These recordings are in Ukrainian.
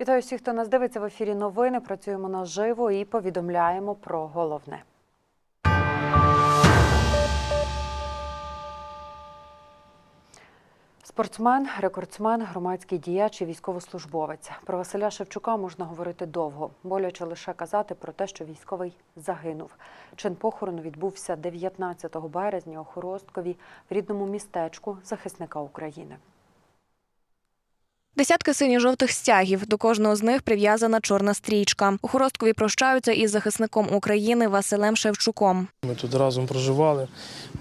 Вітаю всіх, хто нас дивиться в ефірі. Новини. Працюємо наживо і повідомляємо про головне. Спортсмен, рекордсмен, громадський діяч і військовослужбовець. Про Василя Шевчука можна говорити довго. Боляче лише казати про те, що військовий загинув. Чин похорону відбувся 19 березня у Хоросткові в рідному містечку захисника України. Десятки синьо-жовтих стягів. До кожного з них прив'язана чорна стрічка. У Хоросткові прощаються із захисником України Василем Шевчуком. Ми тут разом проживали.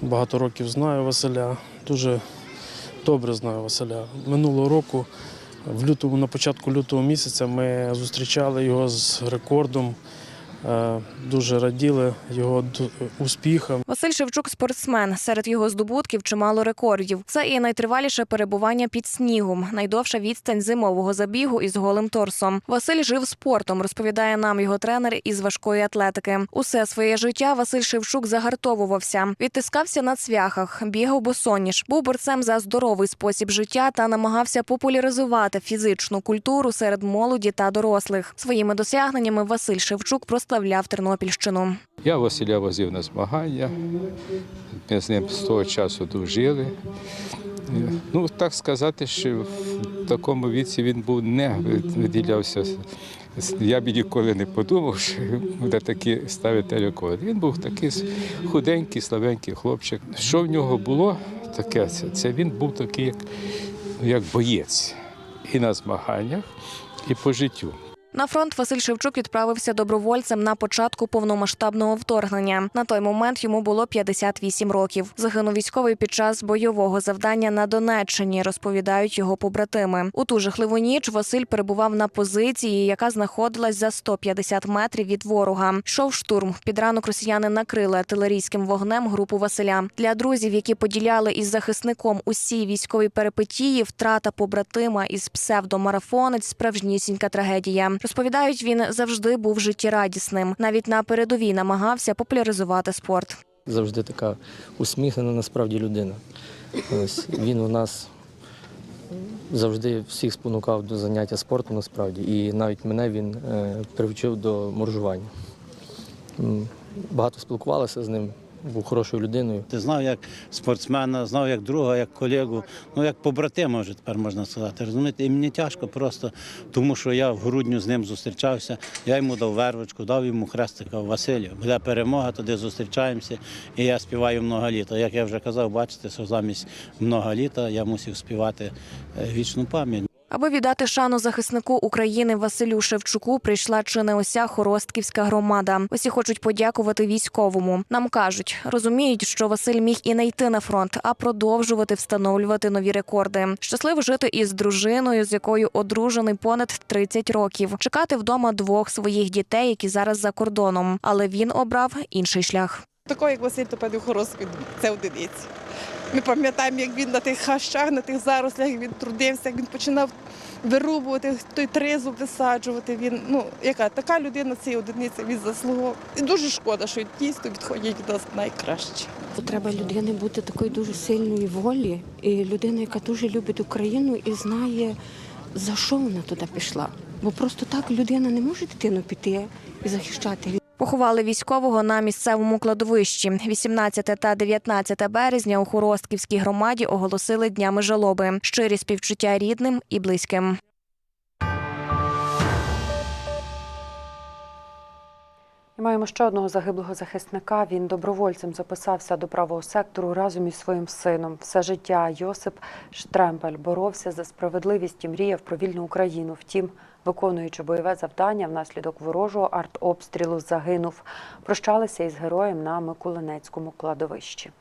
Багато років знаю Василя. Дуже добре знаю Василя. Минулого року, в лютому, на початку лютого місяця, ми зустрічали його з рекордом. Е, Дуже раділи його успіхам. Василь Шевчук спортсмен. Серед його здобутків чимало рекордів. Це і найтриваліше перебування під снігом, найдовша відстань зимового забігу із голим торсом. Василь жив спортом, розповідає нам його тренер із важкої атлетики. Усе своє життя Василь Шевчук загартовувався, відтискався на цвяхах, бігав босоніж, був борцем за здоровий спосіб життя та намагався популяризувати фізичну культуру серед молоді та дорослих. Своїми досягненнями Василь Шевчук прославляв Тернопільщину. Я Василя возив на змагання. Ми з ним з того часу дружили. Ну, так сказати, що в такому віці він був не виділявся. Я б ніколи не подумав, що буде такий ставити рекорд. Він був такий худенький, слабенький хлопчик. Що в нього було таке? Це він був такий, як, як боєць. І на змаганнях, і по життю. На фронт Василь Шевчук відправився добровольцем на початку повномасштабного вторгнення. На той момент йому було 58 років. Загинув військовий під час бойового завдання на Донеччині, розповідають його побратими. У ту жахливу ніч Василь перебував на позиції, яка знаходилась за 150 метрів від ворога. Йшов штурм. Під ранок росіяни накрили артилерійським вогнем групу Василя. Для друзів, які поділяли із захисником усі військові перипетії, втрата побратима із псевдомарафонець справжнісінька трагедія. Розповідають, він завжди був життєрадісним. Навіть на передовій намагався популяризувати спорт. завжди така усміхнена насправді людина. Ось він у нас завжди всіх спонукав до заняття спортом насправді. І навіть мене він е, привчив до моржування. Багато спілкувалися з ним, був хорошою людиною. Ти знав як спортсмена, знав як друга, як колегу, ну як побратима вже тепер можна сказати. Розумієте, і мені тяжко просто, тому що я в грудню з ним зустрічався, я йому дав вервочку, дав йому хрестика Василю. Буде перемога, туди зустрічаємося, і я співаю много літа. Як я вже казав, бачите, що замість много літа я мусив співати е, вічну пам'ять. Аби віддати шану захиснику України Василю Шевчуку, прийшла чи не уся Хоростківська громада. Усі хочуть подякувати військовому. Нам кажуть, розуміють, що Василь міг і не йти на фронт, а продовжувати встановлювати нові рекорди. Щасливо жити із дружиною, з якою одружений понад 30 років. Чекати вдома двох своїх дітей, які зараз за кордоном. Але він обрав інший шлях. Такого, як Василь Топедів Хороско, це одиниці. Ми пам'ятаємо, як він на тих хащах, на тих зарослях він трудився, як він починав вирубувати, той тризуб висаджувати. Він, ну, яка така людина, цій одиниці він заслуговував. І дуже шкода, що дійсно відходять від нас найкраще. Треба людини бути такої дуже сильної волі, і людина, яка дуже любить Україну і знає, за що вона туди пішла. Бо просто так людина не може дитину піти і захищати. Поховали військового на місцевому кладовищі. 18 та 19 березня у Хоростківській громаді оголосили днями жалоби. Щирі співчуття рідним і близьким. Маємо ще одного загиблого захисника. Він добровольцем записався до правого сектору разом із своїм сином. Все життя Йосип Штремпель боровся за справедливість і мріяв про вільну Україну. Втім, виконуючи бойове завдання, внаслідок ворожого артобстрілу загинув. Прощалися із героєм на Миколинецькому кладовищі.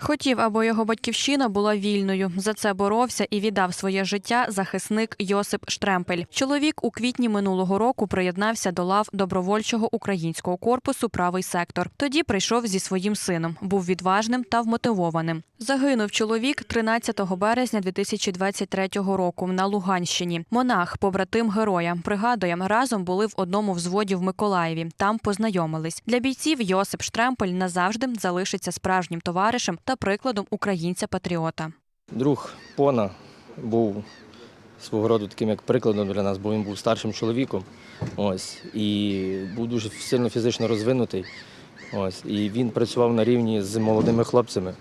Хотів, аби його батьківщина була вільною. За це боровся і віддав своє життя захисник Йосип Штремпель. Чоловік у квітні минулого року приєднався до лав добровольчого українського корпусу Правий сектор. Тоді прийшов зі своїм сином. Був відважним та вмотивованим. Загинув чоловік 13 березня 2023 року на Луганщині. Монах, побратим героя, пригадує, разом були в одному взводі в Миколаєві. Там познайомились. Для бійців Йосип Штремпель назавжди залишиться справжнім товаришем та прикладом українця-патріота. Друг Пона був свого роду таким як прикладом для нас, бо він був старшим чоловіком. Ось, і був дуже сильно фізично розвинутий. Ось, і він працював на рівні з молодими хлопцями.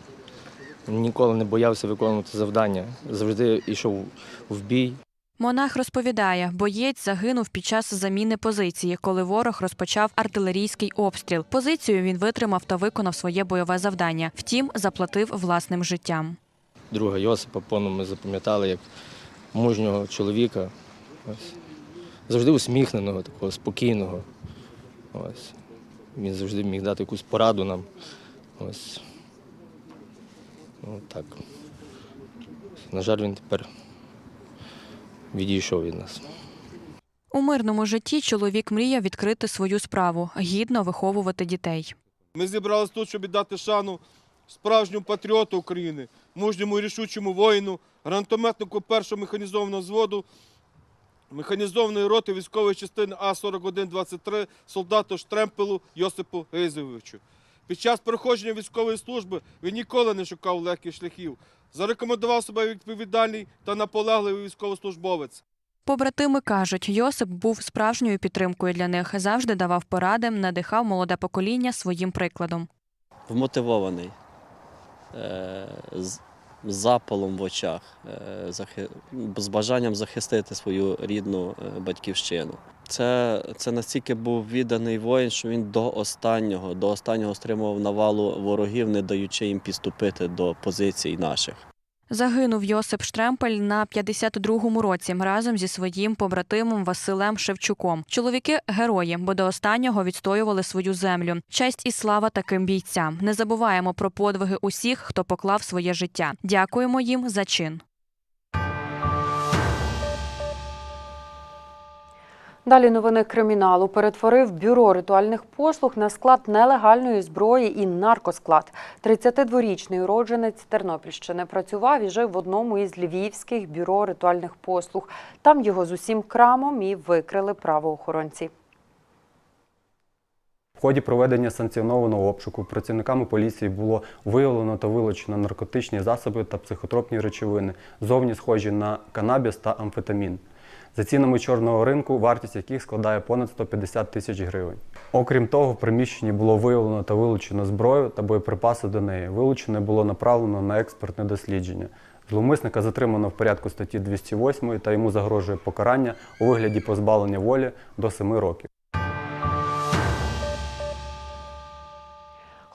Ніколи не боявся виконувати завдання. Завжди йшов в бій, Монах розповідає, боєць загинув під час заміни позиції, коли ворог розпочав артилерійський обстріл. Позицію він витримав та виконав своє бойове завдання. Втім, заплатив власним життям. друга Йосипа Пону ми запам'ятали як мужнього чоловіка. Ось. Завжди усміхненого, такого спокійного. Ось. Він завжди міг дати якусь пораду нам. Ось. Ну, так. На жаль, він тепер відійшов від нас. У мирному житті чоловік мріяв відкрити свою справу, гідно виховувати дітей. Ми зібрались тут, щоб віддати шану справжньому патріоту України, мужньому і рішучому воїну, гранатометнику першого механізованого зводу, механізованої роти військової частини А-4123 солдату Штремпелу Йосипу Гейзовичу. Під час проходження військової служби він ніколи не шукав легких шляхів. Зарекомендував себе відповідальний та наполегливий військовослужбовець. Побратими кажуть, Йосип був справжньою підтримкою для них, завжди давав поради, надихав молоде покоління своїм прикладом. вмотивований, е, з запалом в очах, е, з бажанням захистити свою рідну е, батьківщину. Це, це настільки був відданий воїн, що він до останнього, до останнього стримував навалу ворогів, не даючи їм підступити до позицій наших. Загинув Йосип Штремпель на 52-му році разом зі своїм побратимом Василем Шевчуком. Чоловіки герої, бо до останнього відстоювали свою землю. Честь і слава таким бійцям. Не забуваємо про подвиги усіх, хто поклав своє життя. Дякуємо їм за чин. Далі новини криміналу перетворив бюро ритуальних послуг на склад нелегальної зброї і наркосклад. 32-річний уродженець Тернопільщини працював і жив в одному із львівських бюро ритуальних послуг. Там його з усім крамом і викрили правоохоронці. В ході проведення санкціонованого обшуку працівниками поліції було виявлено та вилучено наркотичні засоби та психотропні речовини, зовні схожі на канабіс та амфетамін. За цінами чорного ринку, вартість яких складає понад 150 тисяч гривень. Окрім того, в приміщенні було виявлено та вилучено зброю та боєприпаси до неї. Вилучене було направлено на експертне дослідження. Зловмисника затримано в порядку статті 208 та йому загрожує покарання у вигляді позбавлення волі до 7 років.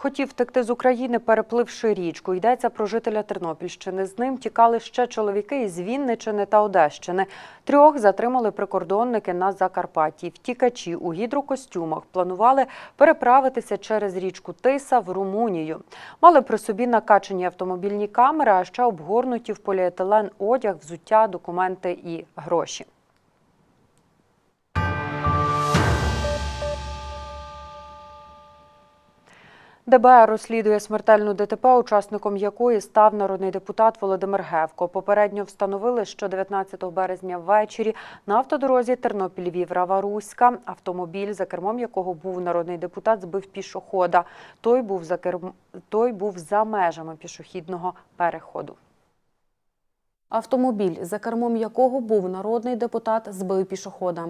Хотів втекти з України, перепливши річку. Йдеться про жителя Тернопільщини. З ним тікали ще чоловіки із Вінничини та Одещини. Трьох затримали прикордонники на Закарпатті. Втікачі у гідрокостюмах планували переправитися через річку Тиса в Румунію. Мали при собі накачані автомобільні камери, а ще обгорнуті в поліетилен одяг, взуття, документи і гроші. ДБР розслідує смертельну ДТП, учасником якої став народний депутат Володимир Гевко. Попередньо встановили, що 19 березня ввечері на автодорозі Тернопіль-Львів Рава-Руська автомобіль, за кермом якого був народний депутат, збив пішохода. Той був за керм... той був за межами пішохідного переходу. Автомобіль, за кермом якого був народний депутат, збив пішохода.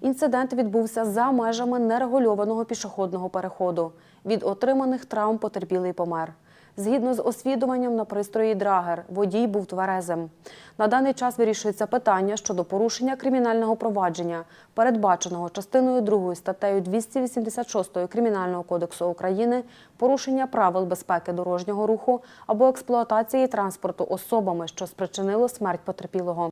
Інцидент відбувся за межами нерегульованого пішохідного переходу. Від отриманих травм потерпілий помер. Згідно з освідуванням на пристрої Драгер, водій був тверезим. На даний час вирішується питання щодо порушення кримінального провадження, передбаченого частиною 2 статтею 286 Кримінального кодексу України, порушення правил безпеки дорожнього руху або експлуатації транспорту особами, що спричинило смерть потерпілого.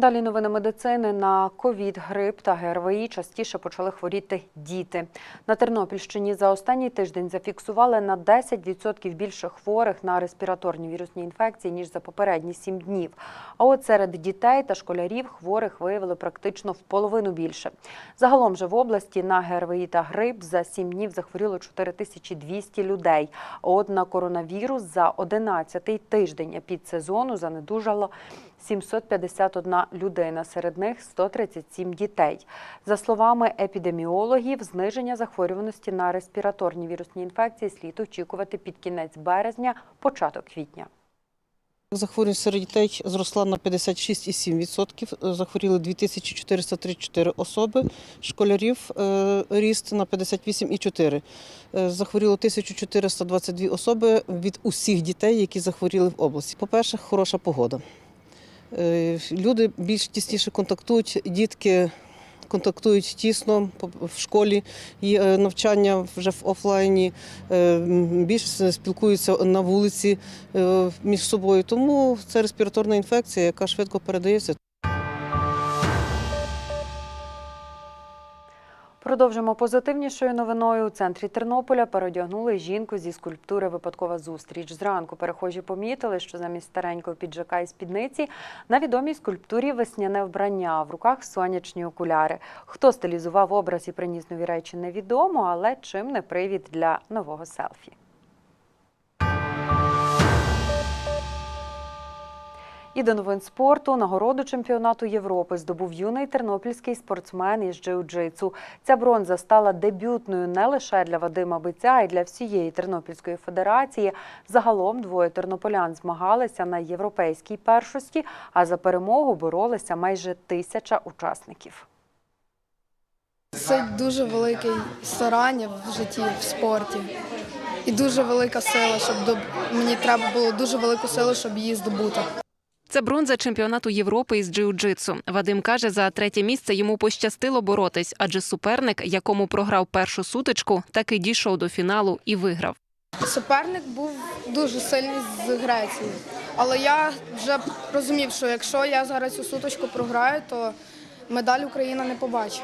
Далі новини медицини на ковід, грип та ГРВІ частіше почали хворіти діти. На Тернопільщині за останній тиждень зафіксували на 10% більше хворих на респіраторні вірусні інфекції ніж за попередні 7 днів. А от серед дітей та школярів хворих виявили практично в половину більше. Загалом же в області на ГРВІ та грип за 7 днів захворіло 4200 людей. А от на коронавірус за 11-й тиждень епідсезону занедужало 751 людина, серед них 137 дітей. За словами епідеміологів, зниження захворюваності на респіраторні вірусні інфекції слід очікувати під кінець березня, початок квітня. Захворюваність серед дітей зросла на 56,7%. Захворіли 2434 особи. Школярів е, ріст на 58,4%. Е, Захворіло 1422 особи від усіх дітей, які захворіли в області. По-перше, хороша погода. Е, Люди більш тісніше контактують, дітки контактують тісно в школі, є е, навчання вже в офлайні, більш більше спілкуються на вулиці е, між собою. Тому це респіраторна інфекція, яка швидко передається. Продовжимо позитивнішою новиною. У центрі Тернополя переодягнули жінку зі скульптури Випадкова зустріч. Зранку перехожі помітили, що замість старенького піджака і спідниці на відомій скульптурі весняне вбрання, в руках сонячні окуляри. Хто стилізував образ і приніс нові речі, невідомо, але чим не привід для нового селфі. І до новин спорту нагороду чемпіонату Європи здобув юний тернопільський спортсмен із джиу-джитсу. Ця бронза стала дебютною не лише для Вадима Биця, а й для всієї Тернопільської федерації. Загалом двоє тернополян змагалися на європейській першості, а за перемогу боролися майже тисяча учасників. Це дуже велике старання в житті, в спорті. І дуже велика сила, щоб доб... мені треба було дуже велику силу, щоб її здобути. Це бронза чемпіонату Європи із джиу-джитсу. Вадим каже, за третє місце йому пощастило боротись, адже суперник, якому програв першу сутичку, таки дійшов до фіналу і виграв. Суперник був дуже сильний з Греції. Але я вже розумів, що якщо я зараз цю суточку програю, то медаль Україна не побачить.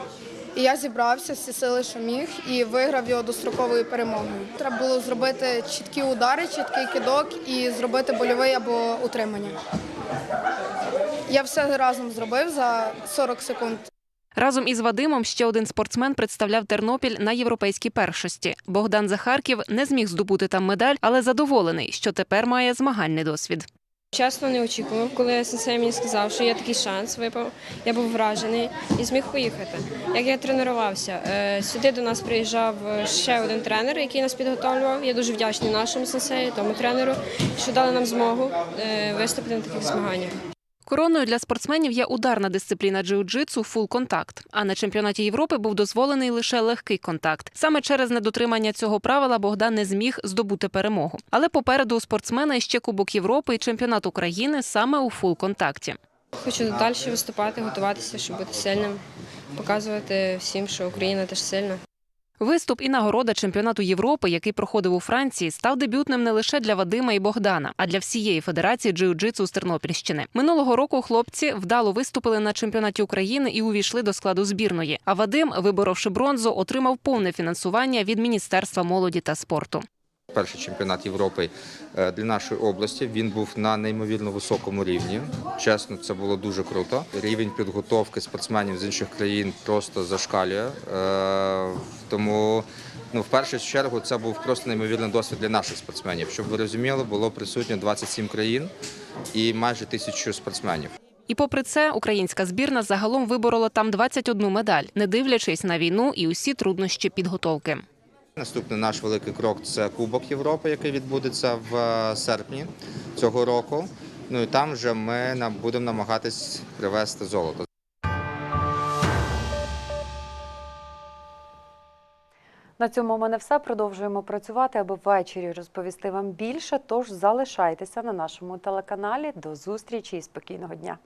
І я зібрався всі сили, що міг, і виграв його достроковою перемогою. Треба було зробити чіткі удари, чіткий кидок і зробити больовий або утримання. Я все разом зробив за 40 секунд. Разом із Вадимом ще один спортсмен представляв Тернопіль на європейській першості. Богдан Захарків не зміг здобути там медаль, але задоволений, що тепер має змагальний досвід. Чесно, не очікував, коли сенсей мені сказав, що є такий шанс, випав. Я був вражений і зміг поїхати. Як я тренувався, Е, сюди до нас приїжджав ще один тренер, який нас підготовлював. Я дуже вдячний нашому сенсею, тому тренеру, що дали нам змогу е, виступити на таких змаганнях. Короною для спортсменів є ударна дисципліна джиу-джитсу фул контакт. А на чемпіонаті Європи був дозволений лише легкий контакт. Саме через недотримання цього правила Богдан не зміг здобути перемогу. Але попереду у спортсмена ще Кубок Європи і чемпіонат України саме у фул контакті. Хочу далі виступати, готуватися, щоб бути сильним, показувати всім, що Україна теж сильна. Виступ і нагорода чемпіонату Європи, який проходив у Франції, став дебютним не лише для Вадима і Богдана, а для всієї федерації джиу-джитсу з Тернопільщини. Минулого року хлопці вдало виступили на чемпіонаті України і увійшли до складу збірної. А Вадим, виборовши бронзу, отримав повне фінансування від Міністерства молоді та спорту. Перший чемпіонат Європи е, для нашої області він був на неймовірно високому рівні. Чесно, це було дуже круто. Рівень підготовки спортсменів з інших країн просто зашкалює. Е, Тому ну, в першу чергу це був просто неймовірний досвід для наших спортсменів. Щоб ви розуміли, було присутньо 27 країн і майже тисячу спортсменів. І попри це, українська збірна загалом виборола там 21 медаль, не дивлячись на війну і усі труднощі підготовки. Наступний наш великий крок це Кубок Європи, який відбудеться в е, серпні цього року. Ну і там вже ми будемо намагатись привезти золото. На цьому у мене все. Продовжуємо працювати, аби ввечері розповісти вам більше. Тож залишайтеся на нашому телеканалі. До зустрічі і спокійного дня.